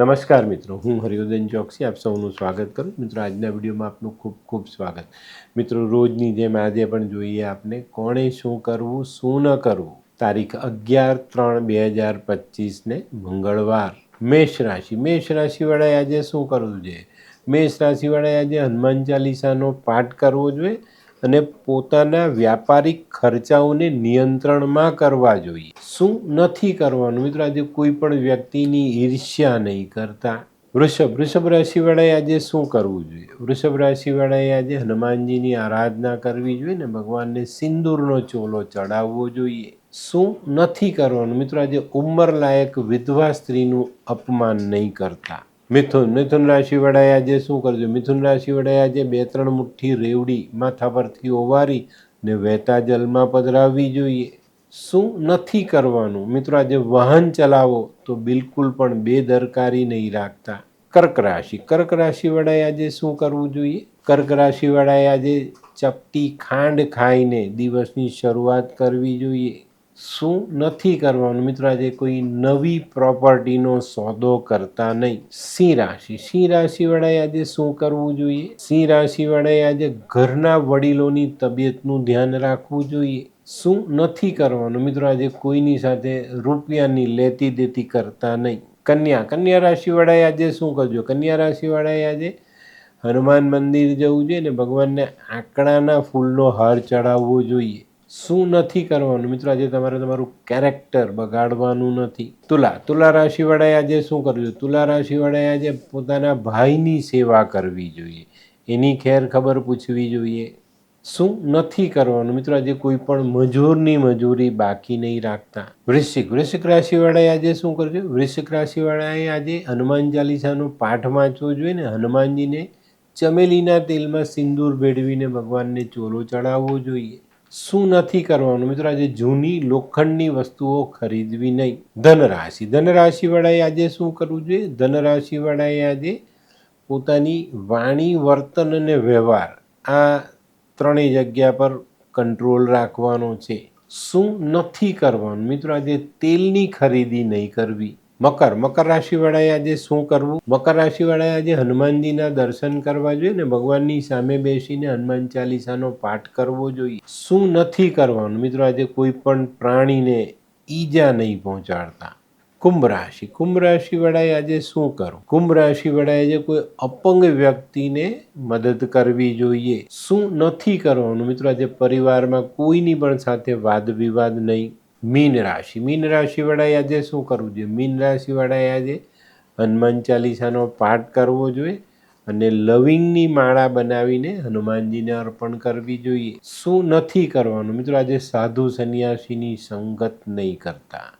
નમસ્કાર મિત્રો, હું હરિયોદન ચોકસી, આપ સૌનું સ્વાગત કરું. મિત્રો, આજના વિડીયોમાં આપનું ખૂબ ખૂબ સ્વાગત. મિત્રો, રોજની જેમ આજે પણ જોઈએ આપને કોણે શું કરવું, શું ન કરવું? તારીખ અગિયાર ત્રણ બે હજાર પચીસને મંગળવાર. મેષ રાશિ. મેષ રાશિવાળાએ આજે શું કરવું જોઈએ? મેષ રાશિવાળાએ આજે હનુમાન ચાલીસાનો પાઠ કરવો જોઈએ અને પોતાના વ્યાપારિક ખર્ચાઓને નિયંત્રણમાં કરવા જોઈએ. શું નથી કરવાનું? મિત્રો, આજે કોઈ પણ વ્યક્તિની ઈર્ષ્યા નહીં કરતા. વૃષભ વૃષભ રાશિવાળાએ આજે શું કરવું જોઈએ? વૃષભ રાશિવાળાએ આજે હનુમાનજીની આરાધના કરવી જોઈએ ને, ભગવાનને સિંદૂરનો ચોલો ચડાવવો જોઈએ. શું નથી કરવાનું? મિત્રો, આજે ઉંમરલાયક વિધવા સ્ત્રીનું અપમાન નહીં કરતા. મિથુન મિથુન રાશિવાળાએ આજે શું કરજો મિથુન રાશિવાળાએ આજે બે ત્રણ મુઠ્ઠી રેવડી માથા પરથી ઓવારી ને વહેતા જલમાં પધરાવવી જોઈએ. શું નથી કરવાનું? મિત્રો, આજે વાહન ચલાવો તો બિલકુલ પણ બેદરકારી નહીં રાખતા. કર્ક રાશિ. કર્ક રાશિવાળાએ આજે શું કરવું જોઈએ? કર્ક રાશિવાળાએ આજે ચપટી ખાંડ ખાઈને દિવસની શરૂઆત કરવી જોઈએ. શું નથી કરવાનું? મિત્રો, આજે કોઈ નવી પ્રોપર્ટીનો સોદો કરતા નહીં. સિંહ રાશિ. સિંહ રાશિવાળાએ આજે શું કરવું જોઈએ? સિંહ રાશિવાળાએ આજે ઘરના વડીલોની તબિયતનું ધ્યાન રાખવું જોઈએ. શું નથી કરવાનું? મિત્રો, આજે કોઈની સાથે રૂપિયાની લેતી દેતી કરતા નહીં. કન્યા કન્યા રાશિવાળાએ આજે શું કરજો? કન્યા રાશિવાળાએ આજે હનુમાન મંદિર જવું જોઈએ ને ભગવાનને આંકડાના ફૂલનો હાર ચડાવવો જોઈએ. શું નથી કરવાનું? મિત્રો, આજે તમારે તમારું કેરેક્ટર બગાડવાનું નથી. તુલા તુલા રાશિવાળાએ આજે શું કરવું તુલા રાશિવાળાએ આજે પોતાના ભાઈની સેવા કરવી જોઈએ. એની ખેર ખબર પૂછવી જોઈએ. શું નથી કરવાનું? મિત્રો, આજે કોઈ પણ મજૂરની મજૂરી બાકી નહીં રાખતા. વૃશ્ચિક વૃશ્ચિક રાશિવાળાએ આજે શું કરજો વૃશ્ચિક રાશિવાળાએ આજે હનુમાન ચાલીસાનો પાઠ વાંચવો જોઈએ ને, હનુમાનજીને ચમેલીના તેલમાં સિંદૂર ભેળવીને ભગવાનને ચોલો ચડાવવો જોઈએ. શું નથી કરવાનું? મિત્રો, આજે જૂની લોખંડની વસ્તુઓ ખરીદવી નહીં. ધનરાશિ, ધનરાશિવાળાએ આજે શું કરવું જોઈએ? ધનરાશિવાળાએ આજે પોતાની વાણી, વર્તન અને વ્યવહાર આ ત્રણેય જગ્યા પર કંટ્રોલ રાખવાનો છે. શું નથી કરવાનું? મિત્રો, આજે તેલની ખરીદી નહીં કરવી. મકર. મકર રાશિવાળાએ આજે શું કરવું? મકર રાશિવાળાએ આજે હનુમાનજીના દર્શન કરવા જોઈએ ને ભગવાનની સામે બેસીને હનુમાન ચાલીસાનો પાઠ કરવો જોઈએ. શું નથી કરવાનું? મિત્રો, આજે કોઈ પણ પ્રાણીને ઈજા નહીં પહોંચાડતા. કુંભ રાશિ. કુંભ રાશિવાળાએ આજે શું કરવું? કુંભ રાશિવાળાએ આજે કોઈ અપંગ વ્યક્તિને મદદ કરવી જોઈએ, શું નથી કરવાનું? મિત્રો, આજે પરિવારમાં કોઈની પણ સાથે વાદ વિવાદ નહીં. મીન રાશિ. મીન રાશિવાળાએ આજે શું કરવું જોઈએ? મીન રાશિ વડાએ આજે હનુમાન ચાલીસાનો પાઠ કરવો જોઈએ અને લવિંગની માળા બનાવીને હનુમાનજીને અર્પણ કરવી જોઈએ. શું નથી કરવાનું? મિત્રો, આજે સાધુ સંન્યાસીની સંગત નહીં કરતા.